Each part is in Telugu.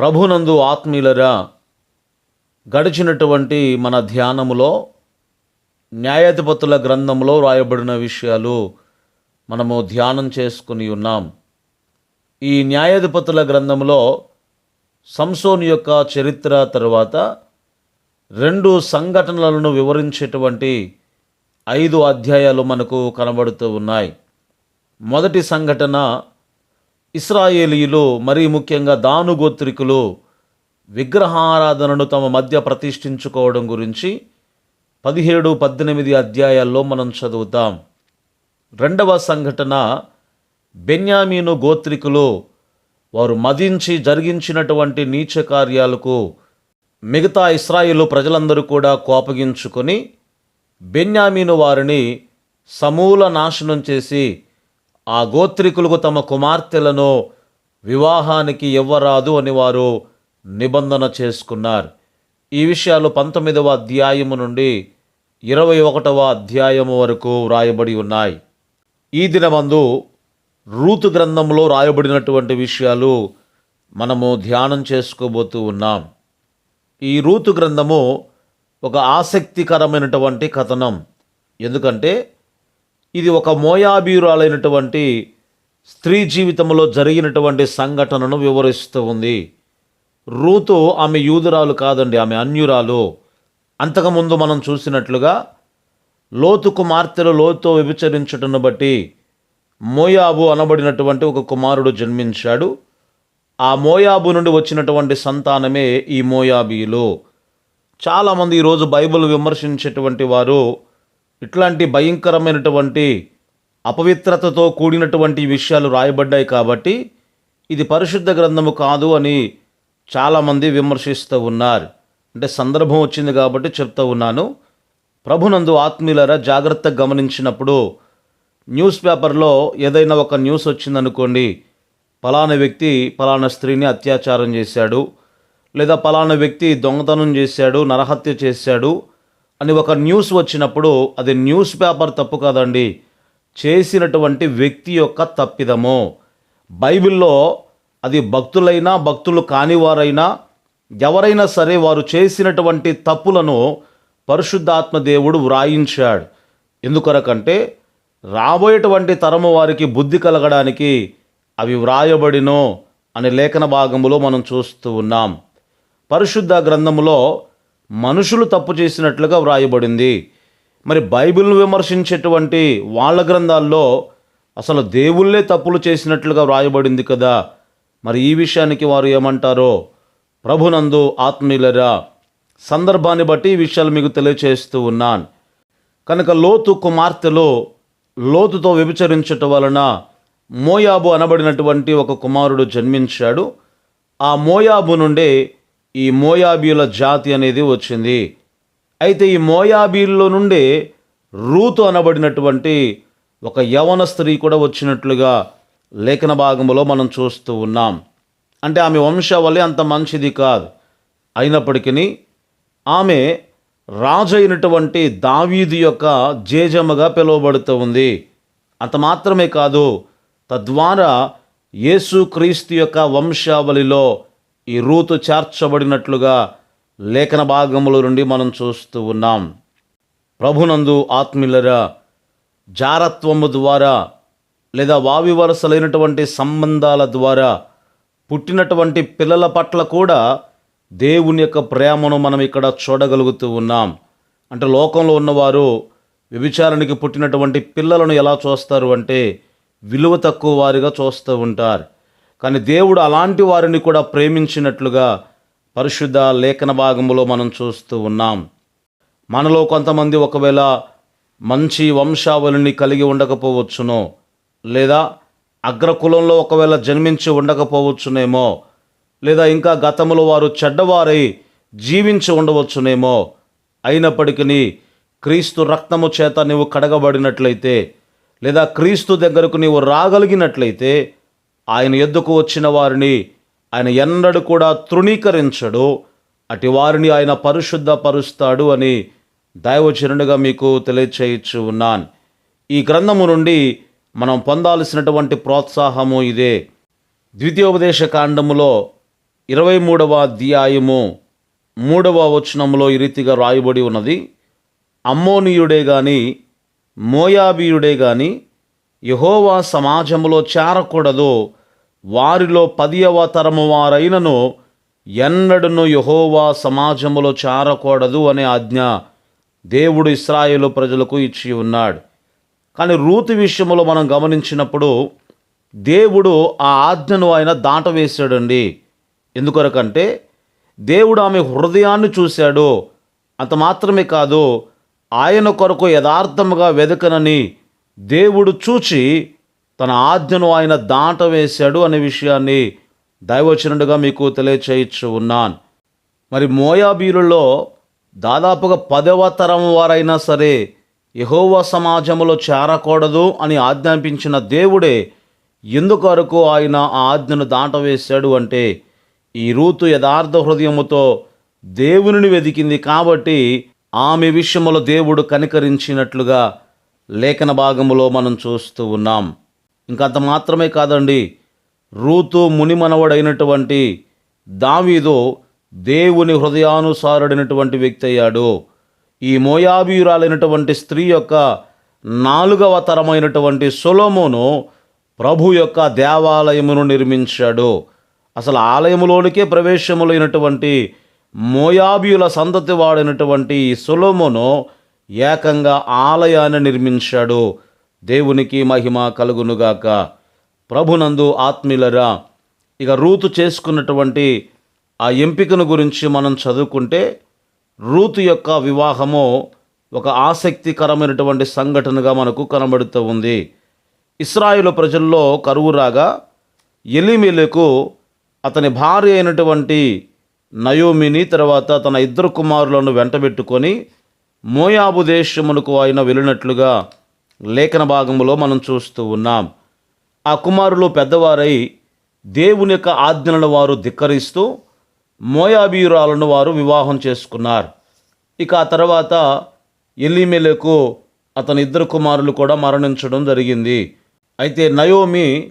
ప్రభునందు ఆత్మీయులరా గడిచినటువంటి మన ధ్యానములో న్యాయాధిపతుల గ్రంథంలో రాయబడిన విషయాలు మనము ధ్యానం చేసుకుని ఉన్నాం. ఈ న్యాయాధిపతుల గ్రంథంలో సంసోన్ యొక్క చరిత్ర తరువాత రెండు సంఘటనలను వివరించేటువంటి ఐదు అధ్యాయాలు మనకు కనబడుతూ ఉన్నాయి. మొదటి సంఘటన ఇస్రాయేలీలు మరీ ముఖ్యంగా దాను గోత్రికులు విగ్రహారాధనను తమ మధ్య ప్రతిష్ఠించుకోవడం గురించి పదిహేడు పద్దెనిమిది అధ్యాయాల్లో మనం చదువుతాం. రెండవ సంఘటన బెన్యామీను గోత్రికులు వారు మదించి జరిగించినటువంటి నీచ కార్యాలకు మిగతా ఇస్రాయిలు ప్రజలందరూ కూడా కోపగించుకొని బెన్యామీను వారిని సమూల నాశనం చేసి ఆ గోత్రికులకు తమ కుమార్తెలను వివాహానికి ఇవ్వరాదు అని వారు నిబంధన చేసుకున్నారు. ఈ విషయాలు పంతొమ్మిదవ అధ్యాయము నుండి ఇరవై ఒకటవ అధ్యాయము వరకు వ్రాయబడి ఉన్నాయి. ఈ దినమందు రూతు గ్రంథంలో రాయబడినటువంటి విషయాలు మనము ధ్యానం చేసుకోబోతూ ఉన్నాం. ఈ రూతు గ్రంథము ఒక ఆసక్తికరమైనటువంటి కథనం. ఎందుకంటే ఇది ఒక మోయాబీరాలైనటువంటి స్త్రీ జీవితంలో జరిగినటువంటి సంఘటనను వివరిస్తూ ఉంది. రూతు ఆమె యూదురాలు కాదండి ఆమె అన్యురాలు. అంతకుముందు మనం చూసినట్లుగా లోతు కుమార్తెలు లోతు విభచరించుటను బట్టి మోయాబు అనబడినటువంటి ఒక కుమారుడు జన్మించాడు. ఆ మోయాబు నుండి వచ్చినటువంటి సంతానమే ఈ మోయాబీలు. చాలామంది ఈరోజు బైబిల్ విమర్శించేటువంటి వారు ఇట్లాంటి భయంకరమైనటువంటి అపవిత్రతతో కూడినటువంటి విషయాలు రాయబడ్డాయి కాబట్టి ఇది పరిశుద్ధ గ్రంథము కాదు అని చాలామంది విమర్శిస్తూ ఉన్నారు. అంటే సందర్భం వచ్చింది కాబట్టి చెప్తూ ఉన్నాను. ప్రభునందు ఆత్మీయులరా జాగ్రత్తగా గమనించినప్పుడు న్యూస్ పేపర్లో ఏదైనా ఒక న్యూస్ వచ్చిందనుకోండి పలానా వ్యక్తి పలానా స్త్రీని అత్యాచారం చేశాడు లేదా పలానా వ్యక్తి దొంగతనం చేశాడు నరహత్య చేశాడు అని ఒక న్యూస్ వచ్చినప్పుడు అది న్యూస్ పేపర్ తప్పు కాదండి. చేసినటువంటి వ్యక్తి యొక్క తప్పిదము. బైబిల్లో అది భక్తులైనా భక్తులు కానివారైనా ఎవరైనా సరే వారు చేసినటువంటి తప్పులను పరిశుద్ధాత్మ దేవుడు వ్రాయించాడు. ఎందుకొరకంటే రాబోయేటువంటి తరము వారికి బుద్ధి కలగడానికి అవి వ్రాయబడినో అనే లేఖన భాగంలో మనం చూస్తూ ఉన్నాం. పరిశుద్ధ గ్రంథములో మనుషులు తప్పు చేసినట్లుగా వ్రాయబడింది. మరి బైబిల్ను విమర్శించేటువంటి వాళ్ళ గ్రంథాల్లో అసలు దేవుళ్ళే తప్పులు చేసినట్లుగా వ్రాయబడింది కదా. మరి ఈ విషయానికి వారు ఏమంటారో? ప్రభునందు ఆత్మీయులరా సందర్భాన్ని బట్టి ఈ విషయాలు మీకు తెలియచేస్తూ ఉన్నాను. కనుక లోతు కుమార్తెలు లోతుతో వ్యభిచరించటం వలన మోయాబు అనబడినటువంటి ఒక కుమారుడు జన్మించాడు. ఆ మోయాబు నుండే ఈ మోయాబీల జాతి అనేది వచ్చింది. అయితే ఈ మోయాబీల్లో నుండే రూతు అనబడినటువంటి ఒక యవన స్త్రీ కూడా వచ్చినట్లుగా లేఖన భాగంలో మనం చూస్తూ ఉన్నాం. అంటే ఆమె వంశావళి అంత మంచిది కాదు. అయినప్పటికీ ఆమె రాజు అయినటువంటి దావీదు యొక్క జేజమ్మగా పిలువబడుతూ ఉంది. అంత మాత్రమే కాదు తద్వారా యేసుక్రీస్తు యొక్క వంశావళిలో ఈ రూతు చేర్చబడినట్లుగా లేఖన భాగముల నుండి మనం చూస్తూ ఉన్నాం. ప్రభునందు ఆత్మీయులరా జారత్వము ద్వారా లేదా వావి వరసలైనటువంటి సంబంధాల ద్వారా పుట్టినటువంటి పిల్లల పట్ల కూడా దేవుని యొక్క ప్రేమను మనం ఇక్కడ చూడగలుగుతూ ఉన్నాం. అంటే లోకంలో ఉన్నవారు వ్యభిచారానికి పుట్టినటువంటి పిల్లలను ఎలా చూస్తారు అంటే విలువ తక్కువ వారిగా చూస్తూ ఉంటారు. కానీ దేవుడు అలాంటి వారిని కూడా ప్రేమించినట్లుగా పరిశుద్ధ లేఖన భాగంలో మనం చూస్తూ ఉన్నాం. మనలో కొంతమంది ఒకవేళ మంచి వంశావళిని కలిగి ఉండకపోవచ్చునో లేదా అగ్రకులంలో ఒకవేళ జన్మించి ఉండకపోవచ్చునేమో లేదా ఇంకా గతంలో వారు చెడ్డవారై జీవించి ఉండవచ్చునేమో అయినప్పటికీ క్రీస్తు రక్తము చేత నీవు కడగబడినట్లయితే లేదా క్రీస్తు దగ్గరకు నీవు రాగలిగినట్లయితే ఆయన ఎద్దుకు వచ్చిన వారిని ఆయన ఎన్నడూ కూడా తృణీకరించడు. అటు వారిని ఆయన పరిశుద్ధపరుస్తాడు అని దైవచరునిగా మీకు తెలియచేయచ్చు ఉన్నాను. ఈ గ్రంథము నుండి మనం పొందాల్సినటువంటి ప్రోత్సాహము ఇదే. ద్వితీయోపదేశ కాండములో ఇరవై మూడవ అధ్యాయము మూడవ వచనంలో ఈ రీతిగా రాయబడి ఉన్నది. అమ్మోనీయుడే గాని మోయాబీయుడే గాని యహోవా సమాజంలో చేరకూడదు. వారిలో పదియవ తరము వారైనను ఎన్నడను యహోవా సమాజములో చేరకూడదు అనే ఆజ్ఞ దేవుడు ఇస్రాయేలు ప్రజలకు ఇచ్చి ఉన్నాడు. కానీ రూతు విషయంలో మనం గమనించినప్పుడు దేవుడు ఆ ఆజ్ఞను ఆయన దాటవేశాడండి. ఎందుకొరకంటే దేవుడు ఆమె హృదయాన్ని చూశాడు. అంత మాత్రమే కాదు ఆయన కొరకు యథార్థముగా వెదకనని దేవుడు చూచి తన ఆజ్ఞను ఆయన దాట వేశాడు అనే విషయాన్ని దైవచనుడుగా మీకు తెలియచేయచ్చు ఉన్నాను. మరి మోయాబీరులో దాదాపుగా పదవ తరం వారైనా సరే యహోవ సమాజంలో చేరకూడదు అని ఆజ్ఞాపించిన దేవుడే ఎందుకొరకు ఆయన ఆ ఆజ్ఞను దాటవేశాడు అంటే ఈ రూతు యథార్థ హృదయముతో దేవునిని వెదికింది కాబట్టి ఆమె విషయంలో దేవుడు కనికరించినట్లుగా లేఖన భాగములో మనం చూస్తూ ఉన్నాం. ఇంకంత మాత్రమే కాదండి. రూతు మునిమనవడైనటువంటి దావీదు దేవుని హృదయానుసారుడైనటువంటి వ్యక్తి అయ్యాడు. ఈ మోయాబీయురాలైనటువంటి స్త్రీ యొక్క నాలుగవ తరమైనటువంటి సొలోమోను ప్రభు యొక్క దేవాలయమును నిర్మించాడు. అసలు ఆలయములోనికే ప్రవేశములైనటువంటి మోయాబీయుల సంతతి వాడైనటువంటి ఈ సొలోమోను ఏకంగా ఆలయాన్ని నిర్మించాడు. దేవునికి మహిమ కలుగునుగాక. ప్రభునందు ఆత్మీయులరా ఇక రూతు చేసుకున్నటువంటి ఆ ఎంపికను గురించి మనం చదువుకుంటే రూతు యొక్క వివాహము ఒక ఆసక్తికరమైనటువంటి సంఘటనగా మనకు కనబడుతూ ఉంది. ఇస్రాయేలు ప్రజల్లో కరువు రాగా ఎలిమిలకు అతని భార్య అయినటువంటి నయోమిని తర్వాత తన ఇద్దరు కుమారులను వెంటబెట్టుకొని మోయాబు దేశమునకు ఆయన వెళ్ళినట్లుగా లేఖన భాగంలో మనం చూస్తూ ఉన్నాం. ఆ కుమారులు పెద్దవారై దేవుని యొక్క ఆజ్ఞలను వారు ధిక్కరిస్తూ మోయాబీయురాలను వారు వివాహం చేసుకున్నారు. ఇక ఆ తర్వాత ఎల్లిమెలకు అతని ఇద్దరు కుమారులు కూడా మరణించడం జరిగింది. అయితే నయోమి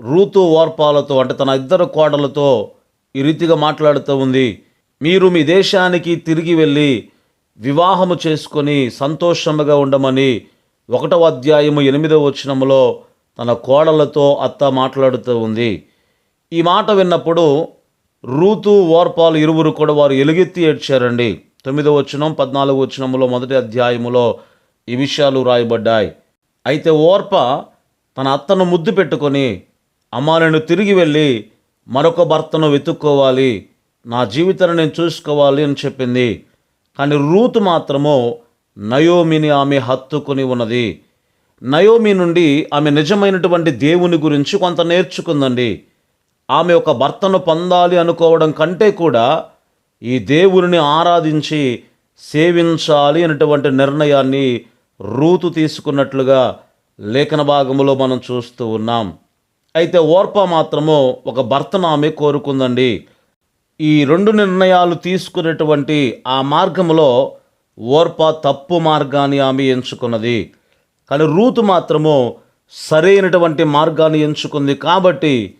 రూతు ఓర్పాలతో అంటే తన ఇద్దరు కోడలతో ఈ రీతిగా మాట్లాడుతూ ఉంది. మీరు మీ దేశానికి తిరిగి వెళ్ళి వివాహము చేసుకొని సంతోషముగా ఉండమని ఒకటవ అధ్యాయము ఎనిమిదవ వచనములో తన కోడలతో అత్త మాట్లాడుతూ ఉంది. ఈ మాట విన్నప్పుడు రూతు ఓర్పాలు ఇరువురు కూడా వారు ఎలుగెత్తి ఏడ్చారండి. తొమ్మిదవ వచనం పద్నాలుగు వచనములో మొదటి అధ్యాయములో ఈ విషయాలు రాయబడ్డాయి. అయితే ఓర్ప తన అత్తను ముద్దు పెట్టుకొని అమ్మా నేను తిరిగి వెళ్ళి మరొక భర్తను వెతుక్కోవాలి నా జీవితాన్ని నేను చూసుకోవాలి అని చెప్పింది. కానీ రూతు మాత్రము నయోమిని ఆమె హత్తుకుని ఉన్నది. నయోమి నుండి ఆమె నిజమైనటువంటి దేవుని గురించి కొంత నేర్చుకుందండి. ఆమె ఒక భర్తను పొందాలి అనుకోవడం కంటే కూడా ఈ దేవుని ఆరాధించి సేవించాలి అనేటువంటి నిర్ణయాన్ని రూతు తీసుకున్నట్లుగా లేఖన భాగంలో మనం చూస్తూ ఉన్నాం. అయితే ఓర్ప మాత్రము ఒక భర్తను ఆమె కోరుకుందండి. ఈ రెండు నిర్ణయాలు తీసుకునేటువంటి ఆ మార్గంలో ఓర్ప తప్పు మార్గాన్ని ఆమె ఎంచుకున్నది. కానీ రూతు మాత్రము సరైనటువంటి మార్గాన్ని ఎంచుకుంది కాబట్టి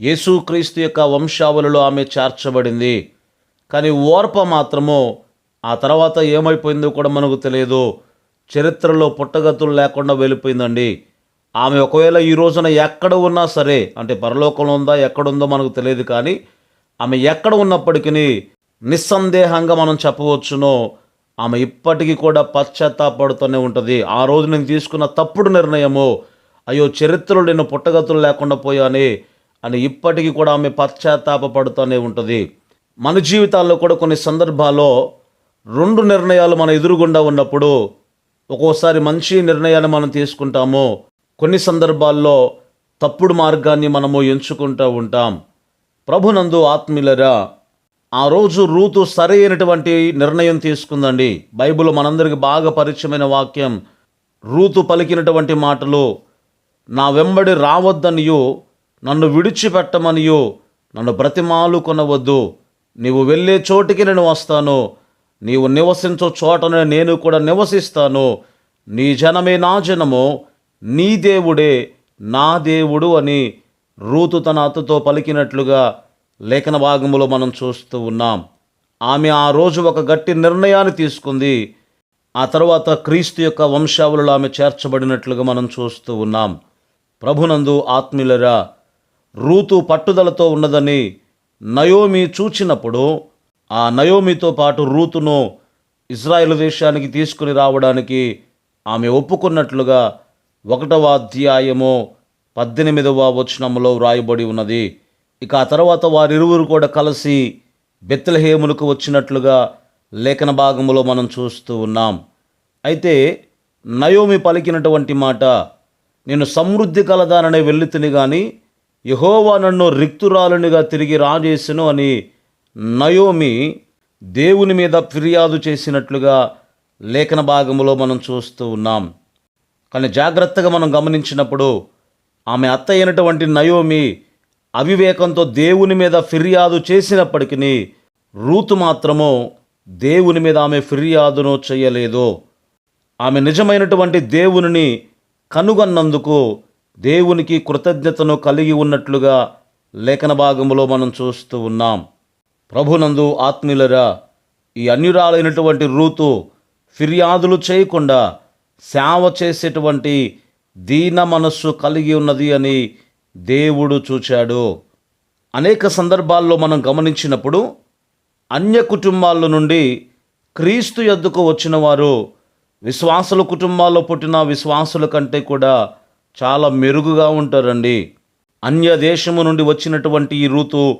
యేసుక్రీస్తు యొక్క వంశావళిలో ఆమె చేర్చబడింది. కానీ ఓర్ప మాత్రము ఆ తర్వాత ఏమైపోయిందో కూడా మనకు తెలియదు. చరిత్రలో పుట్టగతులు లేకుండా వెళ్ళిపోయిందండి. ఆమె ఒకవేళ ఈ రోజున ఎక్కడ ఉన్నా సరే అంటే పరలోకంలో ఉందా ఎక్కడుందో మనకు తెలియదు కానీ ఆమె ఎక్కడ ఉన్నప్పటికీ నిస్సందేహంగా మనం చెప్పవచ్చునో. ఆమె ఇప్పటికీ కూడా పశ్చాత్తాపడుతూనే ఉంటుంది. ఆ రోజు నేను తీసుకున్న తప్పుడు నిర్ణయము అయ్యో చరిత్రలో నేను పుట్టగతులు లేకుండా పోయాని అని ఇప్పటికీ కూడా ఆమె పశ్చాత్తాపడుతూనే ఉంటుంది. మన జీవితాల్లో కూడా కొన్ని సందర్భాల్లో రెండు నిర్ణయాలు మన ఎదురుగుండా ఉన్నప్పుడు ఒక్కోసారి మంచి నిర్ణయాన్ని మనం తీసుకుంటాము. కొన్ని సందర్భాల్లో తప్పుడు మార్గాన్ని మనము ఎంచుకుంటూ ఉంటాం. ప్రభునందు ఆత్మీయులరా ఆ రోజు రూతు సరైనటువంటి నిర్ణయం తీసుకుందండి. బైబిల్ మనందరికి బాగా పరిచయమైన వాక్యం. రూతు పలికినటువంటి మాటలు నా వెంబడి రావద్దనియో నన్ను విడిచిపెట్టమనియో నన్ను బ్రతిమాలు కొనవద్దు. నీవు వెళ్ళే చోటికి నేను వస్తాను. నీవు నివసించు చోటనే నేను కూడా నివసిస్తాను. నీ జనమే నా జనము నీ దేవుడే నా దేవుడు అని రూతు తన అత్తతో పలికినట్లుగా లేఖన భాగములో మనం చూస్తూ ఉన్నాం ఆమె ఆ రోజు ఒక గట్టి నిర్ణయాన్ని తీసుకుంది. ఆ తర్వాత క్రీస్తు యొక్క వంశావళిలో ఆమె చేర్చబడినట్లుగా మనం చూస్తూ ఉన్నాం. ప్రభునందు ఆత్మీయులరా రూతు పట్టుదలతో ఉన్నదని నయోమి చూచినప్పుడు ఆ నయోమితో పాటు రూతును ఇజ్రాయెల్ దేశానికి తీసుకుని రావడానికి ఆమె ఒప్పుకున్నట్లుగా ఒకటవ అధ్యాయము పద్దెనిమిదవ వచనంలో వ్రాయబడి ఉన్నది. ఇక ఆ తర్వాత వారిరువురు కూడా కలిసి బెత్తలహేములకు వచ్చినట్లుగా లేఖన భాగంలో మనం చూస్తూ ఉన్నాం. అయితే నయోమి పలికినటువంటి మాట నేను సమృద్ధి కలదాననే వెళ్ళితిని కానీ యహోవా నన్ను రిక్తురాలునిగా తిరిగి రాజేసును అని నయోమి దేవుని మీద ఫిర్యాదు చేసినట్లుగా లేఖన భాగంలో మనం చూస్తూ ఉన్నాం. కానీ జాగ్రత్తగా మనం గమనించినప్పుడు ఆమె అత్త అయినటువంటి నయోమి అవివేకంతో దేవుని మీద ఫిర్యాదు చేసినప్పటికీ రూతు మాత్రము దేవుని మీద ఆమె ఫిర్యాదును చేయలేదు. ఆమె నిజమైనటువంటి దేవునిని కనుగొన్నందుకు దేవునికి కృతజ్ఞతను కలిగి ఉన్నట్లుగా లేఖన భాగంలో మనం చూస్తూ ఉన్నాం. ప్రభునందు ఆత్మీయులరా ఈ అన్యురాలైనటువంటి రూతు ఫిర్యాదులు చేయకుండా సేవ చేసేటువంటి దీన మనస్సు కలిగి ఉన్నది అని దేవుడు చూచాడు. అనేక సందర్భాల్లో మనం గమనించినప్పుడు అన్య కుటుంబాల నుండి క్రీస్తు ఎద్దుకు వచ్చిన వారు విశ్వాసుల కుటుంబాల్లో పుట్టిన విశ్వాసుల కంటే కూడా చాలా మెరుగుగా ఉంటారండి. అన్య దేశము నుండి వచ్చినటువంటి ఈ ఋతు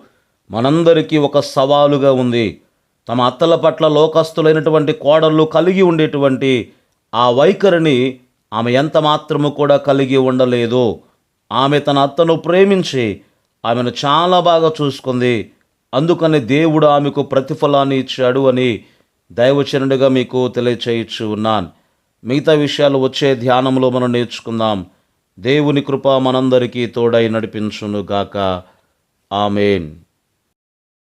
మనందరికీ ఒక సవాలుగా ఉంది. తమ అత్తల పట్ల లోకస్తులైనటువంటి కోడళ్ళు కలిగి ఉండేటువంటి ఆ వైఖరిని ఆమె ఎంత మాత్రము కూడా కలిగి ఉండలేదు. ఆమె తన అత్తను ప్రేమించి ఆమెను చాలా బాగా చూసుకుంది. అందుకని దేవుడు ఆమెకు ప్రతిఫలాన్ని ఇచ్చాడు అని దైవచనుడిగా మీకు తెలియచేయచ్చు ఉన్నాను. మిగతా విషయాలు వచ్చే ధ్యానంలో మనం నేర్చుకుందాం. దేవుని కృప మనందరికీ తోడై నడిపించును గాక ఆమెన్.